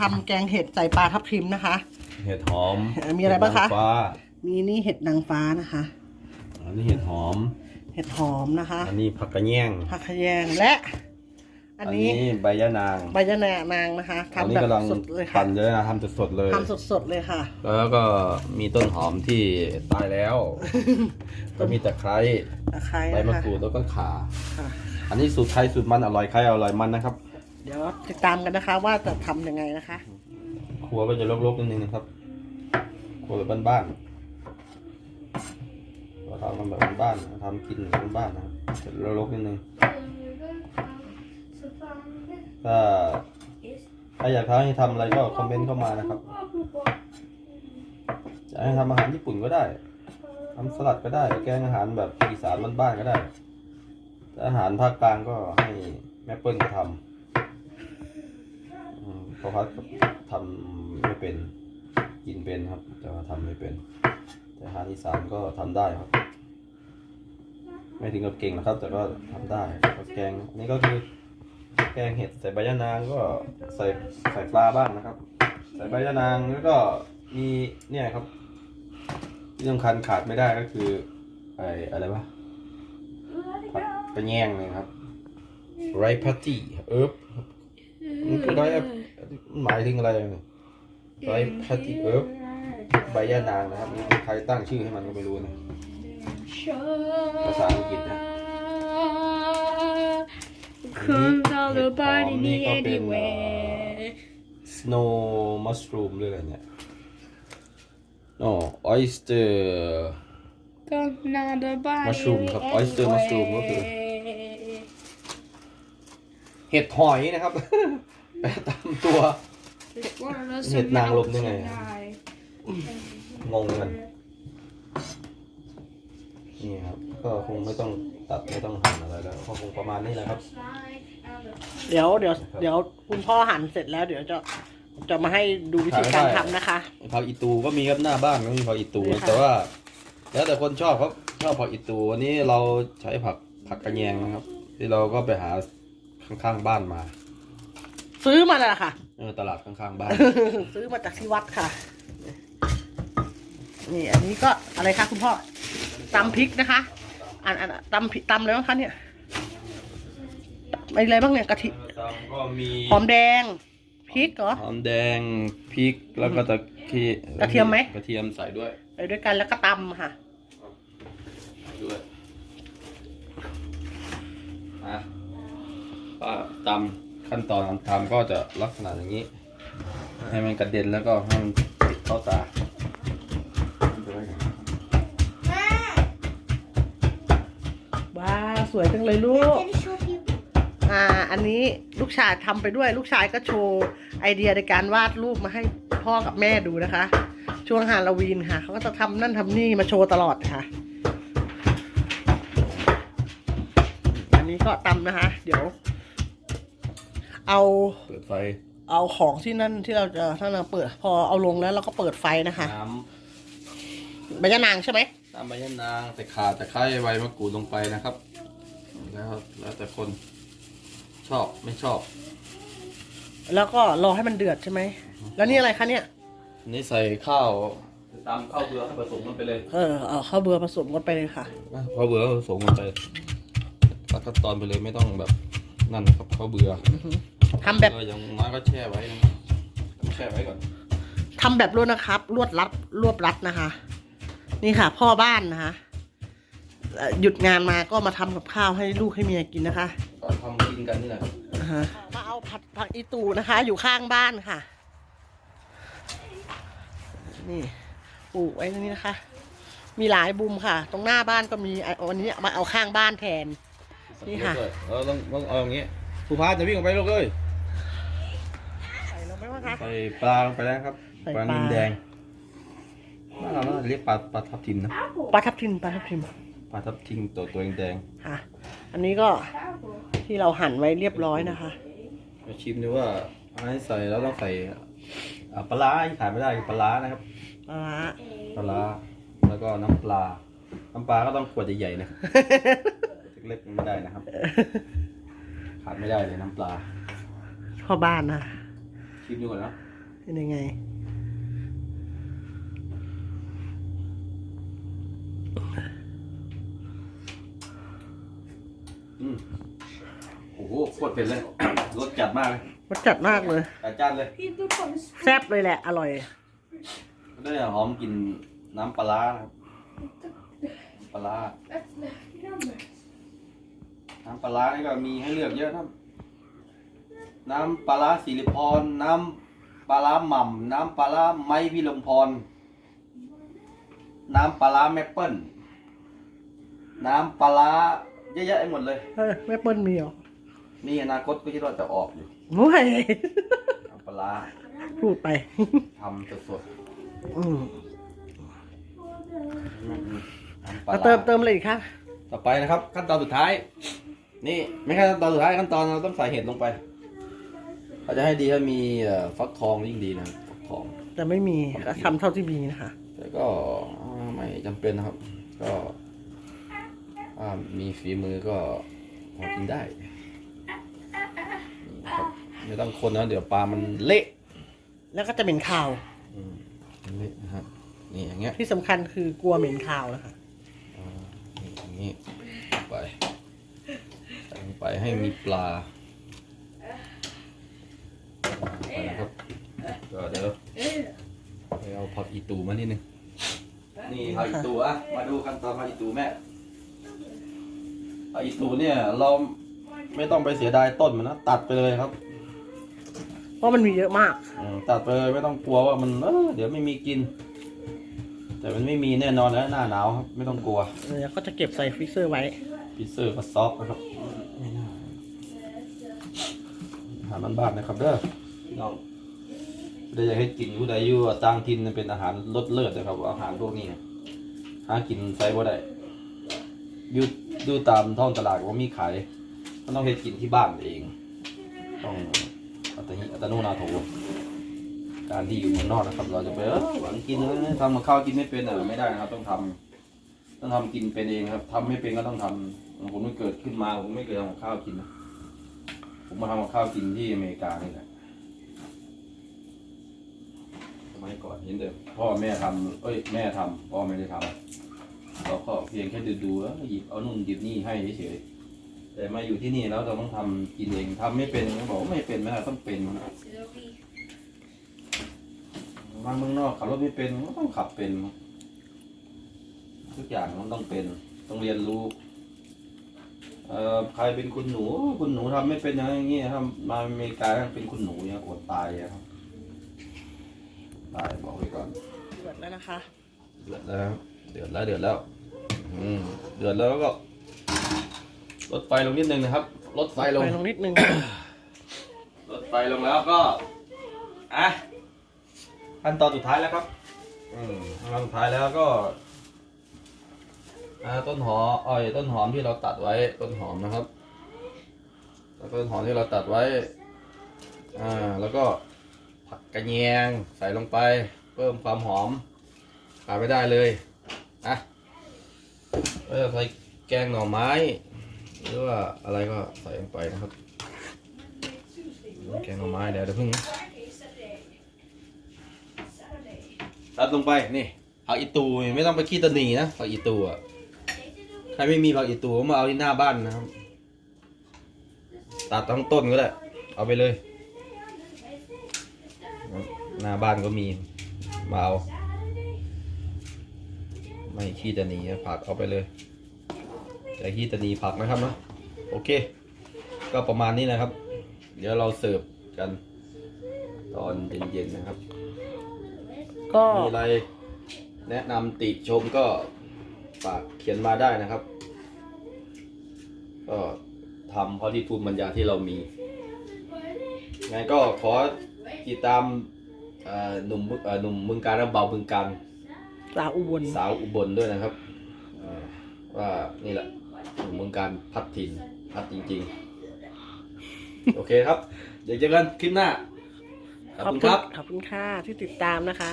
ทำแกงเห็ดใส่ปลาทับทิมนะคะ เห็ดหอมเอ่อมีอะไรบ้างคะ เห็ดนฟ้ามีนี่เห็ดนางฟ้านะคะ อันนี้เห็ดหอม เห็ดหอมนะคะอันนี้ผักกระแยงผักขะแยงและ อันนี้ใบยะนางใบยะนานางนะคะอันทำนี้แบบกำลังสดเลยค่ะปั่นเลยนะทำสดๆเลย ทำสดๆเลยค่ะ แล้วก็มีต้นหอมที่ตายแล้ว ก็มีตะไคร้ตะไคร้ใบนะมะคะกรูดแล้วก็ข่า ค่ะ อันนี้สูตรไทยสูตรมันอร่อยใครอร่อยมันนะครับ เดี๋ยวติดตามกันนะคะ ว่าจะทำยังไงนะคะ ครัวก็จะรกๆนิดนึงนะครับ ครัวแบบบ้านๆเราทำกันแบบบ้านๆทำกินแบบบ้านๆนะครับจะรกๆนิดนึงถ้าถ้าอยากให้ทำอะไรก็คอมเมนต์เข้ามานะครับจะให้ทำอาหารญี่ปุ่นก็ได้ทำสลัดก็ได้ แกงอาหารแบบอีสานบ้านๆก็ได้อาหารภาคกลางก็ให้แม่เปิ้ลเขาทำ ราะพัดทำไม่เป็นกินเป็นครับ แต่ว่าทำไม่เป็น แต่อาหารอีสานก็ทำได้ครับ ไม่ถึงกับเก่งนะครับ แต่ก็ทำได้ก็แกงอันนี้ก็คือแกงเห็ดใส่ใบยะนางก็ใส่ใส่ปลาบ้างนะครับ ใส่ใบยะนางแล้วก็มีเนี่ยครับที่สำคัญขาดไม่ได้ก็คือไออะไรวะผัดกระแยงเลยครับไรพัตตี้เอิบมันคือไร หมายถึงอะไรเนี่ยไรพัตตี้เอิบใบยะนางนะครับใครตั้งชื่อให้มันก็ไม่รู้นะภาษาอังกฤษนะ Comes all the เห็ดหอม body นี่ก็เป็น anywhere. snow mushroom ด้วยอะไรเนี่ย no oyster Comes all the body Mushroom ครับ oyster mushroom ก็คือ anywhere. เห็ดหอยนะครับแปลตามตัว This world is เห็ดนางรมได้ไง tonight. งงกันนี่ครับ ก็คงไม่ต้องตัดไม่ต้องหั่นอะไรแล้วก็คงประมาณนี้แหละครับ เดี๋ยวเดี๋ยวเดี๋ยวคุณพ่อหั่นเสร็จแล้ว เดี๋ยวจะจะมาให้ดูวิธีการทำนะคะ ผักอีตูก็มีครับหน้าบ้านก็มีผักอีตูนี่ค่ะ แต่ว่า แล้วแต่คนชอบครับชอบผักอีตูวันนี้เราใช้ผักผักกระแยงนะครับ ที่เราก็ไปหาข้างๆบ้านมา ซื้อมาแล้วค่ะ เออตลาดข้างๆบ้าน ซื้อมาจากที่วัดค่ะ นี่อันนี้ก็อะไรคะคุณพ่อตำพริกนะคะ อันอันตำพริกตำอะไรบ้างคะเนี่ยอะไรบ้างเนี่ยกะทิก็มีหอมแดงพริกเหรอหอมแดงพริกแล้วก็ตะเคีกระเทียมไหมกระเทียมใส่ด้วยไปด้วยกันแล้วก็ตำค่ะด้วยฮะก็ตำ ขั้นตอนการทำก็จะลักษณะอย่างนี้ ให้มันกระเด็นแล้วก็ให้มันติดเข้าตาว้าสวยจังเลยลูก อ่า อันนี้ลูกชายทำไปด้วย ลูกชายก็โชว์ไอเดียในการวาดรูปมาให้พ่อกับแม่ดูนะคะ ช่วงฮาโลวีนค่ะ เขาก็จะทำนั่นทำนี่มาโชว์ตลอดค่ะ อันนี้ก็ตำนะคะ เดี๋ยว เอาเปิดไฟ เอาของที่นั่นที่เราจะถ้าเราเปิด พอเอาลงแล้วเราก็เปิดไฟนะคะน้ใบยะนางใช่ไหมำน้ำใบยะนางแต่ขาตะไคร้ใบมะกรูดลงไปนะครับแล้วแล้วแต่คนชอบไม่ชอบ แล้วก็รอให้มันเดือดใช่ไหม แล้วนี่อะไรคะเนี่ยอันนี้ใส่ข้าวตามข้าวเบื่อให้ผสมกันไปเลย เออเอาข้าวเบือผสมกันไปเลยค่ะข้าวเบื่อผสมกันไปตัดขั้นตอนไปเลยไม่ต้องแบบนั่นนะครับข้าวเบื่อ ทำแบบ เอออย่างน้อยก็แช่ไว้นะครับแช่ไว้ก่อนทำแบบรวดนะครับ รวดรัดรวบรัดนะคะ นี่ค่ะ พ่อบ้านนะคะเอ่อหยุดงานมาก็มาทำกับข้าวให้ลูกให้เมียกินนะคะก่อนทำกินกันนี่แหละครับอ่าฮะมาเอาผัดผักอีตูนะคะ อยู่ข้างบ้านค่ะ นี่ปลูกไว้ตรงนี้นะคะ มีหลายบุมค่ะ ตรงหน้าบ้านก็มีอะวันนี้เอามาเอาข้างบ้านแทน นี่ค่ะเราต้องต้องเอาอย่างงี้ผู้พาจะวิ่งออกไปลูกเลยใส่ลงไปว่าคะ ใส่ปลาลงไปแล้วครับใส่ปลาปลานินแดงบ้านเราน่าจะเรียกปลาปลาทับทิมนะปลาทับทิมปลาทับทิมปลาทับทิมตัวตัวแดงค่ะ อันนี้ก็ที่เราหั่นไว้เรียบร้อยนะคะ ๆมาชิมดูว่าให้ใส่แล้วต้องใส่อ่าปลาร้าที่ขาดไม่ได้คือปลาร้านะครับ ปลาร้า ปลาร้าแล้วก็น้ำปลา น้ำปลาก็ต้องขวดใหญ่ๆนะครับ เล็กๆไม่ได้นะครับ ขาดไม่ได้เลยน้ำปลา พ่อบ้านนะ ชิมดูก่อนนะเป็นยังไง อืมโอ้โหโคตรเผ็ดเลย รสจัดมากเลยมันจัดมากเลย จัดจ้านเลย แซ่บเลยแหละ อร่อย ได้หอมกลินน้ำปลาร้านะครับปลาร้าน้ำปลาร้านี่ก็มีให้เลือกเยอะนะ น้ำปลาร้าสิริพร น้ำปลาร้าหม่ำน้ำปลาร้าไม้พิลมพร น้ำปลาร้าแมปเปิลน้ำปลาร้าเยอะแยะไปหมดเลย เออแม่เปิ้ลมีเหรอนี่อนาคตก็คิดว่าจะออกอยู่โอ้ยน้ำปลาร้าพูดไป ทำสดอืมๆน้ำปลาเอาร้าเติมเติมอะไรอีกคะต่อไปนะครับขั้นตอนสุดท้าย นี่ไม่ใช่ขั้นตอนสุดท้ายขั้นตอนเราต้องใส่เห็ดลงไป เขาจะให้ดีถ้ามีเอ่อฟักทองยิ่งดีนะครับฟักทอง แต่ไม่มีก็ทำเท่าที่มีนะคะ แต่ก็ไม่จำเป็นนะครับ ก็ถ้ามีฝีมือก็พอกินได้นี่ครับไม่ต้องคนนะเดี๋ยวปลามันเละแล้วก็จะเหม็นคาว อืมมันเละนะครับนี่อย่างเงี้ย ที่สำคัญคือกลัวเหม็นคาวนะคะอ่านี่อย่างงี้ไปใส่ลงไปให้มีปลาไปนะครับ ก็เดี๋ยวไปเอาผักอีตูมานิดนึงนี่ผักอีตูอะมาดูขั้นตอนผักอีตูแม่ผักอีตูเนี่ยเราไม่ต้องไปเสียดายต้นมันนะตัดไปเลยครับ เพราะมันมีเยอะมากอืมตัดไปเลยไม่ต้องกลัวว่ามันเออเดี๋ยวไม่มีกิน แต่มันไม่มีแน่นอนแล้วหน้าหนาวครับ ไม่ต้องกลัวแล้วก็จะเก็บใส่ฟรีเซอร์ไว้ พิซเซอร์ก็ซอฟต์นะครับไม่น่าอาหารบ้านๆนะครับเด้อพี่น้อง ได้อยากให้กินผู้ใดอยู่ต่างถิ่นเป็นอาหารรสเลิศนะครับ อาหารพวกนี้หากินใส่บ่ได้อยู่ดูตามท้องตลาดว่ามีขายก็ต้องเฮ็ดกินที่บ้านเอง ต้องอัตหิอัตโนนาโถการที่อยู่เมืองนอกนะครับ เราจะไปเออหวังกินนะทำกับข้าวกินไม่เป็นเออไม่ได้นะครับ ต้องทำต้องทำกินเป็นเองครับทำไม่เป็นก็ต้องทำผมไม่เกิดขึ้นมาผมไม่เคยทำกับข้าวกิน ผมมาทำกับข้าวกินที่อเมริกานี่แหละส มัยก่อนเห็นแต่พ่อแม่ทำเอ้ยแม่ทำพ่อไม่ได้ทำเราก็เพียงแค่ดูดูๆแล้วหยิบเอานู่นหยิบนี่ให้เฉยๆแต่มาอยู่ที่นี่แล้วเราต้องทำกินเองทำไม่เป็นก็บอกว่าไม่เป็นไม่ได้ต้องเป็น มาเมืองนอกขับรถไม่เป็นก็ต้องขับเป็น ทุกอย่างมันต้องเป็น ต้องเรียนรู้เอ่อใครเป็นคุณหนู คุณหนูทำไม่เป็นอย่างนี้ครับมาอเมริกาเป็นคุณหนูเนี่ยอดตายอะครับ ตายบอกไว้ก่อนเดือดแล้วนะคะ เดือดแล้วครับเดือดแล้วเดือดแล้วอืมเดือดแล้วก็ลดไฟลงนิดนึงนะครับลดไฟลงไปลงนิดนึงลดไฟลงแล้วก็อะขั้นตอนสุดท้ายแล้วครับ อืมขั้นตอนสุดท้ายแล้วก็อ่าต้นหอมอ้อยต้นหอมที่เราตัดไว้ต้นหอมนะครับแล้วต้นหอมที่เราตัดไว้ อ่า แล้วก็ ผักกระเนียงใส่ลงไป เพิ่มความหอมขาดไม่ได้เลยอะแล้วจะใส่แกงหน่อไม้ หรือว่าอะไรก็ใส่ลงไปนะครับ แกงหน่อไม้เดี๋ยวเดี๋ยวพิ่งตัดลงไปนี่ผักอีตูไม่ต้องไปขี้ตะหนีนะผักอีตูอะใครไม่มีผักอีตูก็มาเอาที่หน้าบ้านนะครับ ตัดทั้งต้นก็ได้ เอาไปเลย หน้าบ้านก็มี มาเอา ไม่ขี้ตะหนีผักเอาไปเลยแต่ขี้ตะหนีผักนะครับเนาะโอเค ก็ประมาณนี้นะครับ เดี๋ยวเราเสิร์ฟกัน ตอนเย็นๆนะครับ ก็มีอะไรแนะนำติชมก็ฝากเขียนมาได้นะครับ ก็ทำเพราะที่ทุนปัญญาที่เรามีงั้นก็ขอติดตาม เอ่อหนุ่มเอ่อหนุ่มบึงการและเบาบึงการสาวอุบลสาวอุบลด้วยนะครับเอ่อว่านี่แหละหนุ่มบึงการพัดถิ่นพัดจริง ๆ โอเคครับ เดี๋ยวเจอกันคลิปหน้า ขอบคุณครับ ขอบคุณค่ะที่ติดตามนะคะ